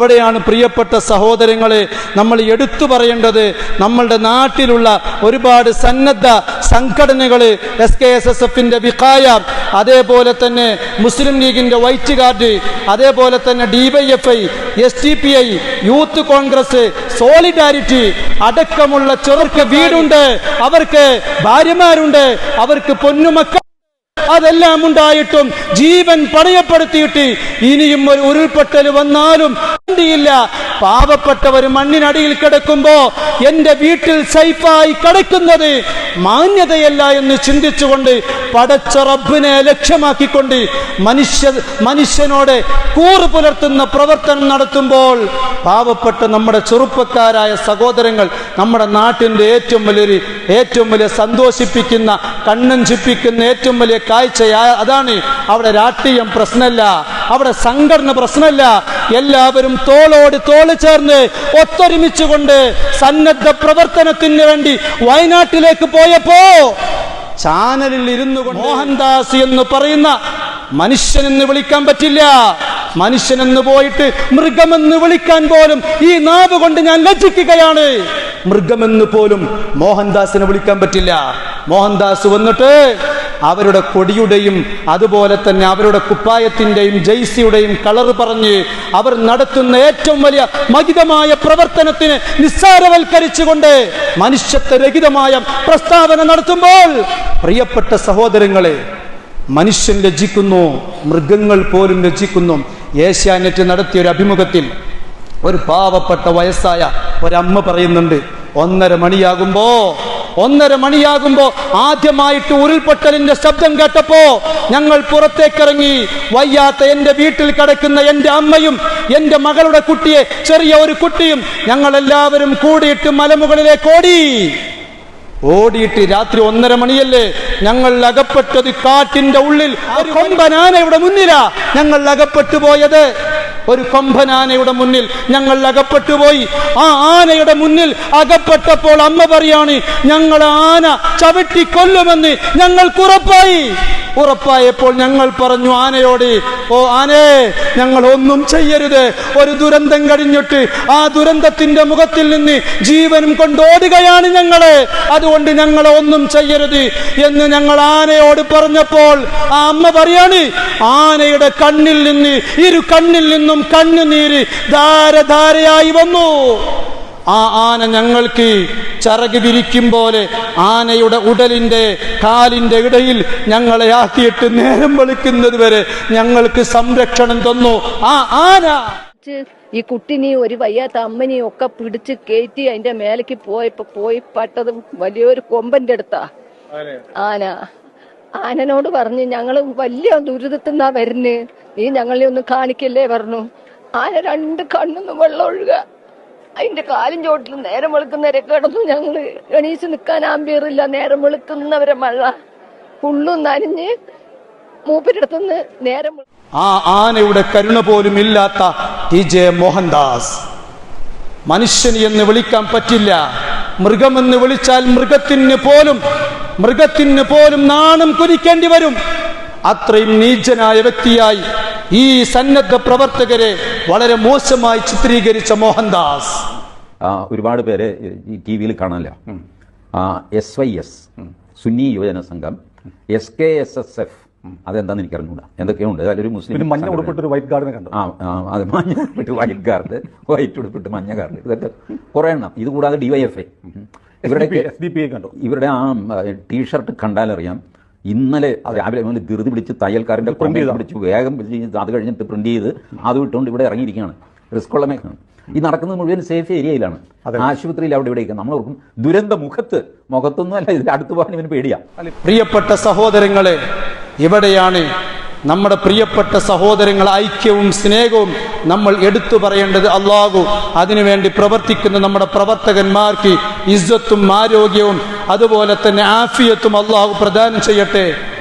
അവിടെയാണ് പ്രിയപ്പെട്ട സഹോദരങ്ങളെ നമ്മൾ എടുത്തു പറയേണ്ടത്. നമ്മളുടെ നാട്ടിലുള്ള ഒരുപാട് സന്നദ്ധ സംഘടനകൾ എസ് കെ എസ് എസ് എഫിന്റെ വിഖായ അതേപോലെ തന്നെ മുസ്ലിം ലീഗിന്റെ വൈറ്റ് കാർഡ് അതേപോലെ തന്നെ D Y F I S T P I youth Congress solidarity അടക്കമുള്ള ചെറുക്ക് വീടുണ്ട്. അവർക്ക് ഭാര്യമാരുണ്ട്. അവർക്ക് പൊന്നുമക്കൾ അതെല്ലാം ഉണ്ടായിട്ടും ജീവൻ പണയപ്പെടുത്തിയിട്ട് ഇനിയും ഒരു ഉരുൾപൊട്ടൽ വന്നാലും പാവപ്പെട്ടവർ മണ്ണിനടിയിൽ കിടക്കുമ്പോ എന്റെ വീട്ടിൽ സൈഫായി കിടക്കുന്നത് മാന്യതയല്ല എന്ന് ചിന്തിച്ചുകൊണ്ട് പടച്ച റബ്ബിനെ ലക്ഷ്യമാക്കിക്കൊണ്ട് മനുഷ്യ മനുഷ്യനോട് കൂറ് പുലർത്തുന്ന പ്രവർത്തനം നടത്തുമ്പോൾ പാവപ്പെട്ട നമ്മുടെ ചെറുപ്പക്കാരായ സഹോദരങ്ങൾ നമ്മുടെ നാട്ടിന്റെ ഏറ്റവും വലിയൊരു ഏറ്റവും വലിയ സന്തോഷിപ്പിക്കുന്ന കണ്ണഞ്ചിപ്പിക്കുന്ന ഏറ്റവും വലിയ കാഴ്ച അതാണ് അവിടെ രാഷ്ട്രീയം പ്രശ്നമല്ല. അവിടെ സംഘടന പ്രശ്നമല്ല. എല്ലാവരും തോളോട് തോൾ ചേർന്ന് ഒത്തൊരുമിച്ചുകൊണ്ട് സന്നദ്ധ പ്രവർത്തനത്തിന് വേണ്ടി വയനാട്ടിലേക്ക് പോയപ്പോ ചാനലിൽ ഇരുന്നു കൊണ്ട് മോഹൻദാസ് എന്ന് പറയുന്ന മനുഷ്യനെന്ന് വിളിക്കാൻ പറ്റില്ല. മനുഷ്യനെന്ന് പോയിട്ട് മൃഗമെന്ന് വിളിക്കാൻ പോലും ഈ നാവ് കൊണ്ട് ഞാൻ ലജ്ജിക്കുകയാണ്. മൃഗമെന്ന് പോലും മോഹൻദാസിനെ വിളിക്കാൻ പറ്റില്ല. മോഹൻദാസ് വന്നിട്ട് അവരുടെ കൊടിയുടെയും അതുപോലെ തന്നെ അവരുടെ കുപ്പായത്തിന്റെയും ജെയ്സിയുടെയും കളർ പറഞ്ഞ് അവർ നടത്തുന്ന ഏറ്റവും വലിയ മഹിതമായ പ്രവർത്തനത്തിന് നിസ്സാരവൽക്കരിച്ചുകൊണ്ട് മനുഷ്യത്വരഹിതമായ പ്രസ്താവന നടത്തുമ്പോൾ പ്രിയപ്പെട്ട സഹോദരങ്ങളെ മനുഷ്യൻ രചിക്കുന്നു മൃഗങ്ങൾ പോലും രചിക്കുന്നു ഏഷ്യാനെറ്റ് നടത്തിയ ഒരു അഭിമുഖത്തിൽ ഒരു പാവപ്പെട്ട വയസ്സായ ഒരമ്മ പറയുന്നുണ്ട് ഒന്നര മണിയാകുമ്പോ ഒന്നര മണിയാകുമ്പോ ആദ്യമായിട്ട് ഉരുൾപൊട്ടലിന്റെ ശബ്ദം കേട്ടപ്പോ ഞങ്ങൾ പുറത്തേക്കിറങ്ങി. വയ്യാത്ത എന്റെ വീട്ടിൽ കിടക്കുന്ന എന്റെ അമ്മയും എന്റെ മകളുടെ കുട്ടിയെ ചെറിയ ഒരു കുട്ടിയും ഞങ്ങൾ എല്ലാവരും കൂടിയിട്ട് മലമുകളിലേക്ക് ഓടി. ഓടിയിട്ട് രാത്രി ഒന്നര മണിയല്ലേ? ഞങ്ങൾ അകപ്പെട്ടത് കാട്ടിന്റെ ഉള്ളിൽ. ഒരു കൊമ്പനാനയുടെ മുന്നിലാ. ഞങ്ങൾ അകപ്പെട്ടു പോയത്. ഒരു കൊമ്പനാനയുടെ മുന്നിൽ ഞങ്ങൾ അകപ്പെട്ടു പോയി. ആ ആനയുടെ മുന്നിൽ അകപ്പെട്ടപ്പോൾ അമ്മ പറയാണ് ഞങ്ങൾ ആന ചവിട്ടി കൊല്ലുമെന്ന് ഞങ്ങൾ ഉറപ്പായപ്പോൾ ഞങ്ങൾ പറഞ്ഞു ആനയോട് ഓ ആനേ ഞങ്ങൾ ഒന്നും ചെയ്യരുത്. ഒരു ദുരന്തം കഴിഞ്ഞിട്ട് ആ ദുരന്തത്തിന്റെ മുഖത്തിൽ നിന്ന് ജീവനും കൊണ്ടോടുകയാണ് ഞങ്ങളെ. അതുകൊണ്ട് ഞങ്ങളെ ഒന്നും ചെയ്യരുത്. എന്ന് ഞങ്ങൾ ആനയോട് പറഞ്ഞപ്പോൾ ആ അമ്മ പറയാണ് ആനയുടെ കണ്ണിൽ നിന്ന് ഇരു കണ്ണിൽ നിന്നും കണ്ണുനീര് ധാരധാരയായി വന്നു. ആ ആന ഞങ്ങൾക്ക് ചറക് വിരിക്കും പോലെ ആനയുടെ ഉടലിന്റെ കാലിന്റെ ഇടയിൽ ഞങ്ങളെ ആക്കിയിട്ട് നേരം വെളുക്കുന്നത് വരെ ഞങ്ങൾക്ക് സംരക്ഷണം തന്നു. ആ ആന. ഈ കുട്ടിനെയും ഒരു വയ്യാത്ത അമ്മനെയും ഒക്കെ പിടിച്ച് കയറ്റി അതിന്റെ മേലേക്ക് പോയപ്പോ പോയി പട്ടത് വലിയൊരു കൊമ്പന്റെ അടുത്താ. ആന. ആനനോട് പറഞ്ഞു ഞങ്ങൾ വലിയ ദുരിതത്തിൽ നിന്നാ വരുന്നേ. നീ ഞങ്ങളെ ഒന്ന് കാണിക്കല്ലേ? പറഞ്ഞു. ആന രണ്ട് കണ്ണൊന്നും വെള്ളം ഒഴുക അതിന്റെ കാലും ചോട്ടിൽ നേരം വെളുക്കുന്നവരെ കിടന്നു ഞങ്ങൾ എണീച്ച് നിൽക്കാൻ ആമ്പിയറില്ല. നേരം വെളുക്കുന്നവരെ മഴ. ഫുള്ളും നനഞ്ഞ് മൂപ്പരിടത്തുനിന്ന് നേരം ആ ആനയുടെ കരുണ പോലും ഇല്ലാത്ത ടി ജെ മോഹൻദാസ്. മനുഷ്യൻ എന്ന് വിളിക്കാൻ പറ്റില്ല. മൃഗമെന്ന് വിളിച്ചാൽ മൃഗത്തിന് പോലും മൃഗത്തിന് പോലും നാണം കുരിക്കേണ്ടി വരും. അത്രയും നീചനായ വ്യക്തിയായി ഈ സന്നദ്ധ പ്രവർത്തകരെ വളരെ മോശമായി ചിത്രീകരിച്ച മോഹൻദാസ്. ഒരുപാട് പേര് ഈ ടി വിയിൽ കാണാനില്ല. S Y S Sunni Yuvajana Sangham S K S S F അതെന്താന്ന് എനിക്ക് അറിഞ്ഞൂടാ എന്തൊക്കെയുണ്ട്? അതിലൊരു മുസ്ലിം മഞ്ഞ. ഉടുപ്പിട്ട് ഒരു വൈറ്റ് ഗാർഡിനെ കണ്ടു? ആ അത് മഞ്ഞ ഉടുപ്പിട്ട് വൈറ്റ് ഗാർഡ് വൈറ്റ് ഉടുപ്പിട്ട് മഞ്ഞ ഗാർഡ് ഇതൊക്കെ കുറേ എണ്ണം. ഇത് കൂടാതെ ഇവരുടെ ഡി പി ഐ കണ്ടു? ഇവരുടെ ആ ടീഷർട്ട് കണ്ടാലറിയാം. ഇന്നലെ രാവിലെ മുതൽ ധൃതി പിടിച്ച് തയ്യൽക്കാരന്റെ പ്രിന്റ് ചെയ്തതാ. പിടിച്ച് വേഗം ചെയ്ത് അത് കഴിഞ്ഞിട്ട് പ്രിന്റ് ചെയ്ത് അത് വിട്ടുകൊണ്ട് ഇവിടെ ഇറങ്ങിയിരിക്കുകയാണ്. റിസ്ക് ഉള്ള മേഖലയാണ്. ഈ നടക്കുന്നത് മുഴുവൻ സേഫ് ഏരിയയിലാണ് ആശുപത്രിയിൽ അവിടെ ഇവിടെയൊക്കെ. നമ്മൾ ഓർക്കും ദുരന്ത മുഖത്ത് മുഖത്തൊന്നും അല്ല ഇതിൽ അടുത്ത് പോകാൻ ഇവന് പേടിയാ. പ്രിയപ്പെട്ട സഹോദരങ്ങളെ ഇവിടെയാണ് നമ്മുടെ പ്രിയപ്പെട്ട സഹോദരങ്ങൾ ഐക്യവും സ്നേഹവും നമ്മൾ എടുത്തു പറയേണ്ടത് അള്ളാഹു അതിനുവേണ്ടി പ്രവർത്തിക്കുന്ന നമ്മുടെ പ്രവർത്തകന്മാർക്ക് ഇസ്സത്തും ആരോഗ്യവും അതുപോലെ തന്നെ ആഫിയത്തും അള്ളാഹു പ്രദാനം ചെയ്യട്ടെ.